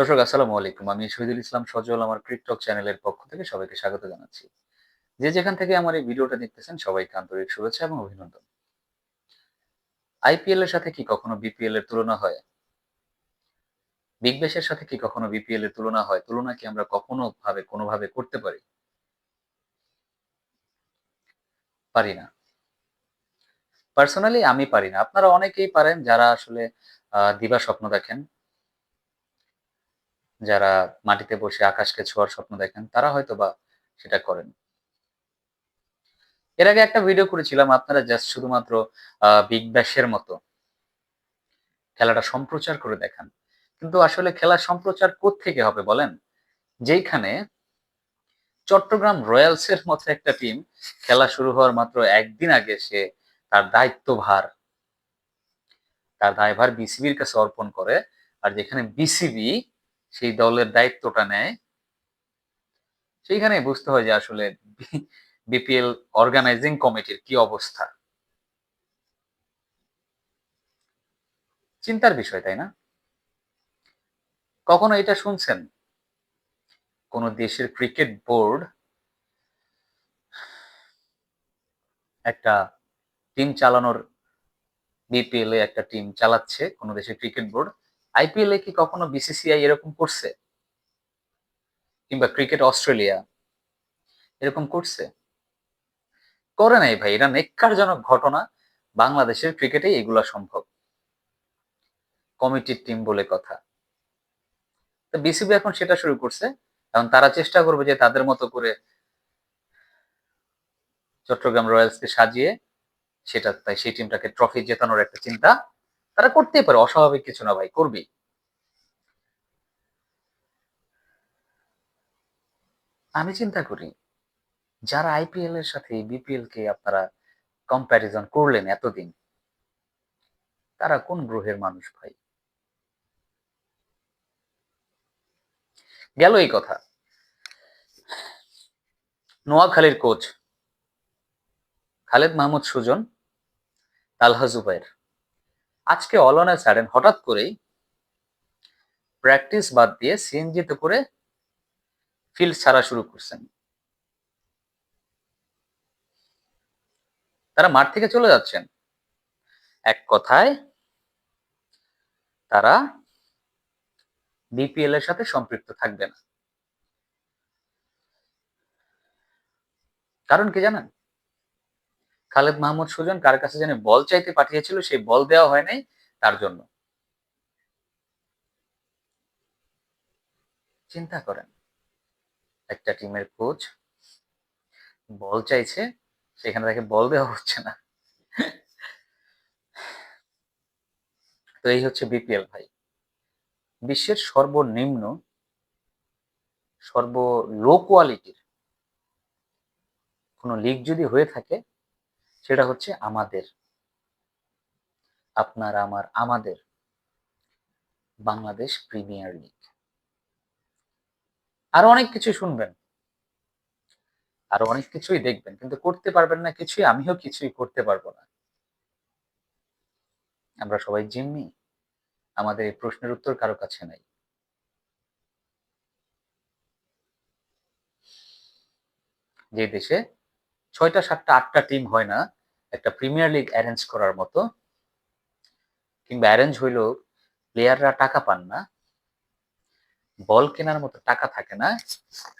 দর্শক, আসসালামু আলাইকুম। আমি শহীদুল ইসলাম সজল, আমার ক্রিকটক চ্যানেলের পক্ষ থেকে সবাইকে স্বাগত জানাচ্ছি। যে যেখান থেকে আমার এই ভিডিওটা দেখতেছেন, সবাইকে আন্তরিক শুভেচ্ছা এবং অভিনন্দন। আইপিএল এর সাথে কি কখনো বিপিএল এর তুলনা হয়? বিগ ব্যাশের সাথে কি কখনো বিপিএল এর তুলনা হয়? তুলনা কি আমরা কখনো ভাবে, কোনোভাবে করতে পারি? পারি না। পার্সোনালি আমি পারি না। আপনারা অনেকেই পারেন যারা আসলে দিবা স্বপ্ন দেখেন। যারা মাটিতে বসে আকাশকে ছোঁয়ার স্বপ্ন দেখেন, তারা হয়তো বা সেটা করেন। এর আগে একটা ভিডিও করেছিলাম, আপনারা জাস্ট শুধুমাত্র বিগ ব্যাশের মতো খেলাটা সম্প্রচার করে দেখান। কিন্তু আসলে খেলা সম্প্রচার থেকে হবে বলেন? যেইখানে চট্টগ্রাম রয়্যালসের মতো একটা টিম খেলা শুরু হওয়ার মাত্র একদিন আগে সে তার দায়িত্বভার, তার দায়ভার বিসিবির কাছে অর্পণ করে, আর যেখানে বিসিবি সেই দলের দায়িত্বটা নেয়। সেইখানে বুঝতে হয় যে আসলে বিপিএল অর্গানাইজিং কমিটির কি অবস্থা। চিন্তার বিষয়, তাই না? কখনো এটা শুনছেন? কোন দেশের ক্রিকেট বোর্ড একটা টিম চালানোর বিপিএল এ একটা টিম চালাচ্ছে, কোন দেশের ক্রিকেট বোর্ড আইপিএল কি কখনো বিসিসিআই এরকম করছে? কিংবা ক্রিকেট অস্ট্রেলিয়া এরকম করছে? করে নাই ভাই, এটা নেককারজনক ঘটনা। বাংলাদেশের ক্রিকেটে এগুলা সম্ভব। কমিটির টিম বলে কথা। তো বিসিবি এখন সেটা শুরু করছে। এখন তারা চেষ্টা করবে যে তাদের মতো করে চট্টগ্রাম রয়্যালসকে সাজিয়ে সেটা, তাই সেই টিমটাকে ট্রফি জেতানোর একটা চিন্তা তারা করতেই পারে, অস্বাভাবিক কিছু না ভাই করবি আমি চিন্তা করি, যারা আইপিএল এর সাথে বিপিএল কে আপনারা কম্প্যারিজন করলেন এতদিন, তারা কোন গ্রহের মানুষ ভাই? গেল এই কথা। নোয়াখালীর কোচ খালেদ মাহমুদ সুজন, তালহা জুবাইর। আজকে অলনে ছাড়েন, হঠাৎ করেই প্র্যাকটিস বাদ দিয়ে সিএনজিতে করে ফিল্ড ছাড়া শুরু করছেন। তারা মাঠ থেকে চলে যাচ্ছেন। এক কথায়, তারা বিপিএল এর সাথে সম্পৃক্ত থাকবে না। কারণ কি জানেন? খালেদ মাহমুদ সুজন কার কাছে যেন বল চাইতে পাঠিয়েছিল, সেই বল দেওয়া হয় নাই তার জন্য। চিন্তা করেন, একটা টিমের কোচ বল চাইছে, সেখানে তাকে বল দেওয়া হচ্ছে না। তো এই হচ্ছে বিপিএল ভাই। বিশ্বের সর্বনিম্ন সর্ব লো কোয়ালিটির কোনো লিগ যদি হয়ে থাকে সেটা হচ্ছে আমাদের। আপনার আমার, আমাদের বাংলাদেশ প্রিমিয়ার লিগ। আরও অনেক কিছু শুনবেন। আরও অনেক কিছুই দেখবেন, কিন্তু করতে পারবেন না কিছুই, আমিও কিছুই করতে পারব না। আমরা সবাই জিম্মি। আমাদের এই প্রশ্নের উত্তর কারও কাছে নাই। যে দেশে ছয়টা, সাতটা, আটটা টিম হয় না। একটা প্রিমিয়ার লিগ অ্যারেঞ্জ করার মতো। কিংবা অ্যারেঞ্জ হইলেও প্লেয়াররা টাকা পান না। বল কেনার মতো টাকা থাকে না।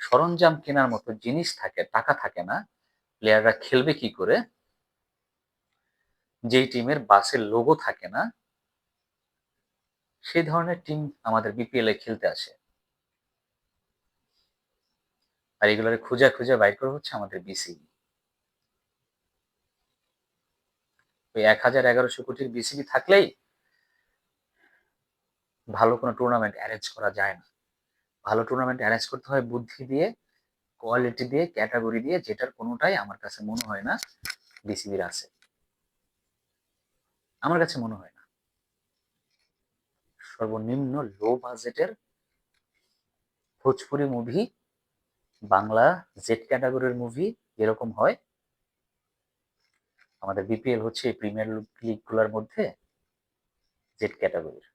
সরঞ্জাম কেনার মতো জিনিস থাকে, টাকা থাকে না। প্লেয়াররা খেলবে কি করে? যেই টিমের বাসের লোগো থাকে না, সেই ধরনের টিম আমাদের বিপিএল এ খেলতে আসে। আর এগুলোর খুঁজে খুঁজে বাইর করে হচ্ছে আমাদের বিসিবি ওই এক হাজার এগারোশো কোটির বিসিবি থাকলেই ভালো কোনো টুর্নামেন্ট অ্যারেঞ্জ করা যায় না। ভালো টুর্নামেন্ট অ্যারেঞ্জ করতে হয় বুদ্ধি দিয়ে কোয়ালিটি দিয়ে ক্যাটাগরি দিয়ে, যেটার কোনোটাই আমার কাছে মনে হয় না বিসিবির আছে। আমার কাছে মনে হয় না। সর্বনিম্ন লো বাজেটের ভোজপুরি মুভি বাংলা জেড ক্যাটাগরির মুভি যেরকম হয় আমাদের বিপিএল হচ্ছে প্রিমিয়ার লিগগুলার মধ্যে জেড ক্যাটাগরির